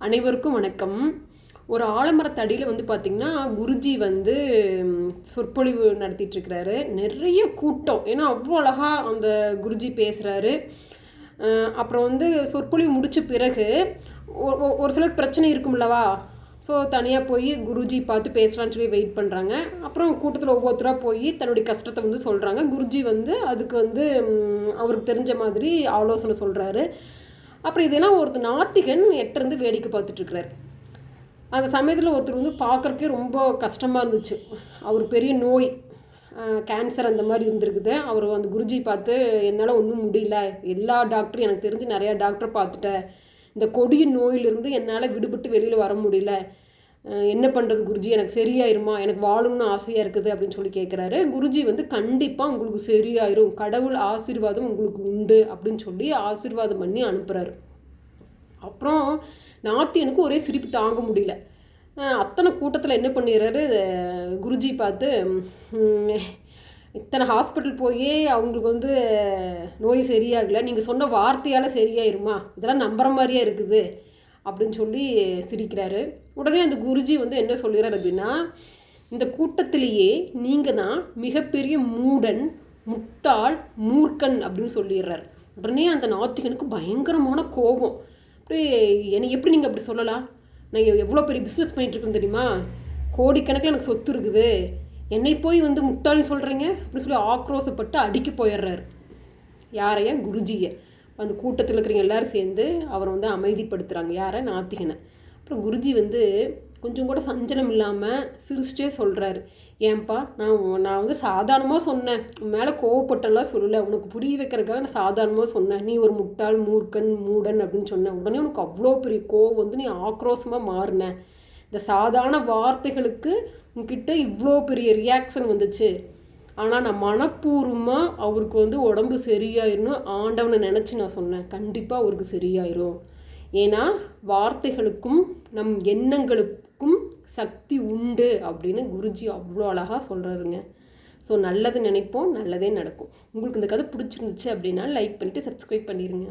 அனைவருக்கும் வணக்கம். ஒரு ஆலமரத்தடியில் வந்து பார்த்திங்கன்னா குருஜி வந்து சொற்பொழிவு நடத்திட்டுருக்கிறாரு. நிறைய கூட்டம். ஏன்னா அவ்வளோ அழகாக அந்த குருஜி பேசுகிறாரு அப்புறம் வந்து சொற்பொழிவு முடித்த பிறகு ஒ- ஒரு சிலர் பிரச்சனை இருக்கும்லவா ஸோ தனியாக போய் குருஜி பார்த்து பேசலான்னு சொல்லி வெயிட் பண்ணுறாங்க அப்புறம் கூட்டத்தில் ஒவ்வொருத்தராக போய் தன்னுடைய கஷ்டத்தை வந்து சொல்கிறாங்க குருஜி வந்து அதுக்கு வந்து அவருக்கு தெரிஞ்ச மாதிரி ஆலோசனை சொல்கிறாரு அப்புறம் இதெல்லாம் ஒருத்தர் நாத்திகன் எட்டிருந்து வேடிக்கை பார்த்துட்ருக்கிறாரு அந்த சமயத்தில் ஒருத்தர் வந்து பார்க்குறக்கே ரொம்ப கஷ்டமாக இருந்துச்சு. அவர் பெரிய நோய் கேன்சர் அந்த மாதிரி இருந்திருக்குது. அவர் அந்த குருஜி பார்த்து என்னால் ஒன்றும் முடியல. எல்லா டாக்டரும் எனக்கு தெரிஞ்சு நிறையா டாக்டர் பார்த்துட்டேன். இந்த கொடிய நோயிலிருந்து என்னால் விடுபட்டு வெளியில் வர முடியல. என்ன பண்ணுறது குருஜி? எனக்கு சரியாயிருமா? எனக்கு வாழணும்னு ஆசையாக இருக்குது அப்படின்னு சொல்லி கேட்குறாரு குருஜி வந்து கண்டிப்பாக உங்களுக்கு சரியாயிரும். கடவுள் ஆசீர்வாதம் உங்களுக்கு உண்டு அப்படின்னு சொல்லி ஆசீர்வாதம் பண்ணி அனுப்புகிறாரு அப்புறம் நாத்தியனுக்கு ஒரே சிரிப்பு தாங்க முடியல. அத்தனை கூட்டத்தில் என்ன பண்ணிடுறாரு? குருஜி பார்த்து இத்தனை ஹாஸ்பிட்டல் போய் அவங்களுக்கு வந்து நோய் சரியாகலை. நீங்கள் சொன்ன வார்த்தையால் சரியாயிருமா? இதெல்லாம் நம்புகிற மாதிரியே இருக்குது. அப்படின்னு சொல்லி சிரிக்கிறாரு. உடனே அந்த குருஜி வந்து என்ன சொல்கிறார் அப்படின்னா இந்த கூட்டத்திலேயே நீங்கள் தான் மிகப்பெரிய மூடன் முட்டாள் மூர்க்கன் அப்படின்னு சொல்லிடுறாரு. உடனே அந்த நாத்திகனுக்கு பயங்கரமான கோபம். அப்படியே என்னை எப்படி நீங்கள் அப்படி சொல்லலாம்? நான் எவ்வளோ பெரிய பிஸ்னஸ் பண்ணிகிட்ருக்கேன் தெரியுமா? கோடிக்கணக்கில் எனக்கு சொத்து இருக்குது. என்னை போய் வந்து முட்டாள்னு சொல்கிறீங்க அப்படின்னு சொல்லி ஆக்ரோசப்பட்டு அடிக்க போயிடுறாரு. யாரையா? குருஜியை. அந்த கூட்டத்தில் இருக்கிறவங்க எல்லாரும் சேர்ந்து அவரை வந்து அமைதிப்படுத்துகிறாங்க யாரை? நாத்திகனை. அப்புறம் குருஜி வந்து கொஞ்சம் கூட சஞ்சலம் இல்லாமல் சிரிச்சிட்டே சொல்கிறாரு ஏன்பா நான் நான் வந்து சாதாரணமாக சொன்னேன். உன் மேலே கோவப்பட்டெல்லாம் சொல்லலை. உனக்கு புரிய வைக்கிறதுக்காக நான் சாதாரணமாக சொன்னேன். நீ ஒரு முட்டாள் மூர்க்கன் மூடன் அப்படின்னு சொன்னேன் உடனே உனக்கு அவ்வளோ பெரிய கோவம் வந்து நீ ஆக்ரோஷமாக மாறின. இந்த சாதாரண வார்த்தைகளுக்கு உன்கிட்ட இவ்வளோ பெரிய ரியாக்ஷன் வந்துச்சு. ஆனால் நான் மனப்பூர்வமாக அவருக்கு வந்து உடம்பு சரியாயிரும்னு ஆண்டவனை நினச்சி நான் சொன்னேன். கண்டிப்பாக அவருக்கு சரியாயிரும். ஏன்னா வார்த்தைகளுக்கும் நம் எண்ணங்களுக்கும் சக்தி உண்டு அப்படின்னு குருஜி அவ்வளோ அழகாக சொல்கிறாருங்க ஸோ நல்லது நினைப்போம் நல்லதே நடக்கும். உங்களுக்கு இந்த கதை பிடிச்சிருந்துச்சு அப்படின்னா லைக் பண்ணிவிட்டு சப்ஸ்கிரைப் பண்ணிடுங்க